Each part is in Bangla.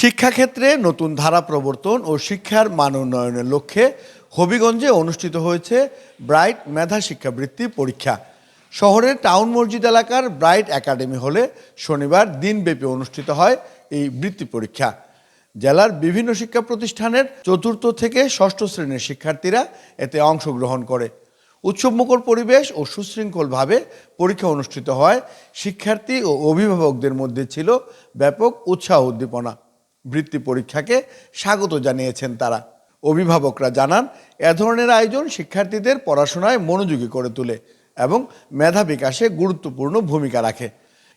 শিক্ষাক্ষেত্রে নতুন ধারা প্রবর্তন ও শিক্ষার মান উন্নয়নের লক্ষ্যে হবিগঞ্জে অনুষ্ঠিত হয়েছে ব্রাইট মেধা শিক্ষাবৃত্তি পরীক্ষা। শহরের টাউন মসজিদ এলাকার ব্রাইট একাডেমি হলে শনিবার দিনব্যাপী অনুষ্ঠিত হয় এই বৃত্তি পরীক্ষা। জেলার বিভিন্ন শিক্ষা প্রতিষ্ঠানের চতুর্থ থেকে ষষ্ঠ শ্রেণির শিক্ষার্থীরা এতে অংশগ্রহণ করে। উৎসবমুখর পরিবেশ ও সুশৃঙ্খলভাবে পরীক্ষা অনুষ্ঠিত হয়। শিক্ষার্থী ও অভিভাবকদের মধ্যে ছিল ব্যাপক উৎসাহ উদ্দীপনা। বৃত্তি পরীক্ষাকে স্বাগত জানিয়েছেন তারা। অভিভাবকরা জানান, এ ধরনের আয়োজন শিক্ষার্থীদের পড়াশোনায় মনোযোগী করে তোলে এবং মেধা বিকাশে গুরুত্বপূর্ণ ভূমিকা রাখে।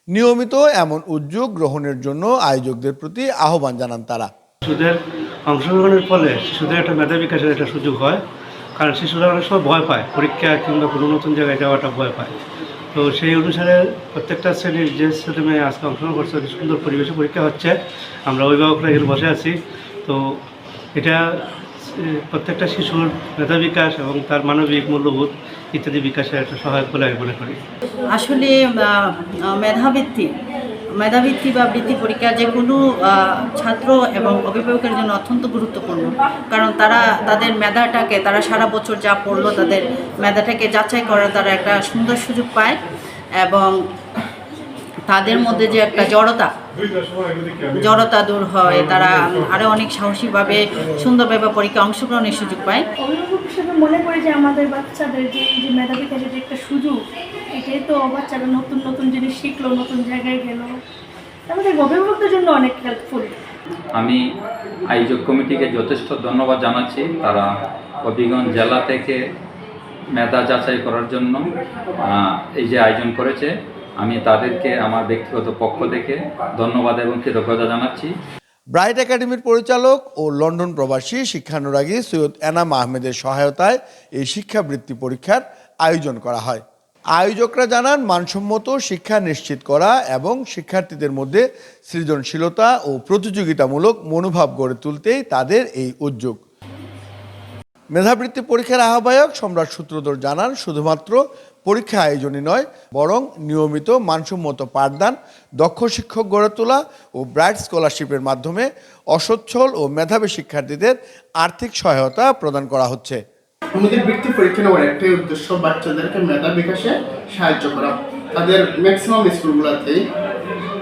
নিয়মিত এমন উদ্যোগ গ্রহণের জন্য আয়োজকদের প্রতি আহ্বান জানান তারা। শিশুদের অংশগ্রহণের ফলে শিশুদের একটা মেধা বিকাশের একটা সুযোগ হয়, কারণ শিশুরা অনেক সময় ভয় পায়, পরীক্ষা কিংবা কোনো নতুন জায়গায় যাওয়াটা ভয় পায়। তো সেই অনুসারে প্রত্যেকটা শ্রেণির যে ছেলে মেয়ে আজকে অংশগ্রহণ করছে সুন্দর পরিবেশে পরীক্ষা হচ্ছে। আমরা অভিভাবকরা এখানে বসে আছি। তো এটা প্রত্যেকটা শিশুর মেধা বিকাশ এবং তার মানবিক মূল্যবোধ ইত্যাদি বিকাশে একটা সহায়ক বলে আমি মনে করি। আসলে মেধাবৃত্তি মেধাবৃত্তি বা বৃত্তি পরীক্ষা যে কোনো ছাত্র এবং অভিভাবকের জন্য অত্যন্ত গুরুত্বপূর্ণ। কারণ তারা তাদের মেধাটাকে, তারা সারা বছর যা পড়ল তাদের মেধাটাকে যাচাই করার তারা একটা সুন্দর সুযোগ পায় এবং তাদের মধ্যে যে একটা জড়তা জড়তা দূর হয় তারা আরও অনেক সাহসীভাবে সুন্দরভাবে পরীক্ষায় অংশগ্রহণের সুযোগ পায়। অভিভাবক হিসেবে মনে করি যে আমাদের বাচ্চাদের যে এই যে মেধা বিকাশের যে একটা সুযোগ এটাই তো বাচ্চারা নতুন নতুন জিনিস শিখলো নতুন জায়গায় গেল। আমাদের অভিভাবকদের জন্য অনেক হেল্পফুল আমি আয়োজক কমিটিকে যথেষ্ট ধন্যবাদ জানাচ্ছি। তারা হবিগঞ্জ জেলা থেকে মেধা যাচাই করার জন্য এই যে আয়োজন করেছে। আমি তাদেরকে আমার ব্যক্তিগত পক্ষ থেকে ধন্যবাদ এবং কৃতজ্ঞতা জানাচ্ছি। ব্রাইট একাডেমির পরিচালক ও লন্ডন প্রবাসী শিক্ষানুরাগী সৈয়দ এনাম আহমেদের সহায়তায় এই শিক্ষাবৃত্তি পরীক্ষার আয়োজন করা হয়। আয়োজকরা জানান, মানসম্মত শিক্ষা নিশ্চিত করা এবং শিক্ষার্থীদের মধ্যে সৃজনশীলতা ও প্রতিযোগিতামূলক মনোভাব গড়ে তুলতেই তাদের এই উদ্যোগ। মেধাবৃত্তি পরীক্ষার আহ্বায়ক সম্রাট সূত্রধর জানান, শুধুমাত্র পরীক্ষা আয়োজনই নয়, বরং নিয়মিত মানসম্মত পাঠদান, দক্ষ শিক্ষক গড়ে তোলা ও ব্রাইট স্কলারশিপের মাধ্যমে অসচ্ছল ও মেধাবী শিক্ষার্থীদের আর্থিক সহায়তা প্রদান করা হচ্ছে। আমাদের বৃত্তি পরীক্ষা নেওয়ার একটাই উদ্দেশ্য বাচ্চাদেরকে মেধা বিকাশে সাহায্য করা। তাদের ম্যাক্সিমাম স্কুলগুলোতেই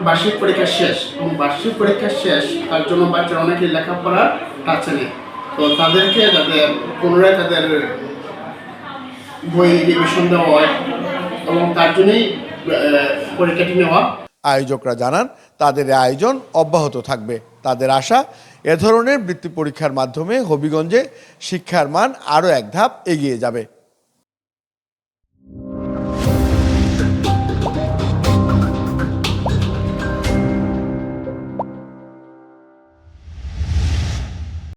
বার্ষিক পরীক্ষা শেষ এবং বার্ষিক পরীক্ষা শেষ, তার জন্য বাচ্চারা টাচে নেই। তো তাদেরকে যাতে পুনরায় তাদের আয়োজকরা জানান, তাদের আয়োজন অব্যাহত থাকবে। তাদের আশা, এ ধরনের বৃত্তি পরীক্ষার মাধ্যমে হবিগঞ্জে শিক্ষার মান আরও এক ধাপ এগিয়ে যাবে।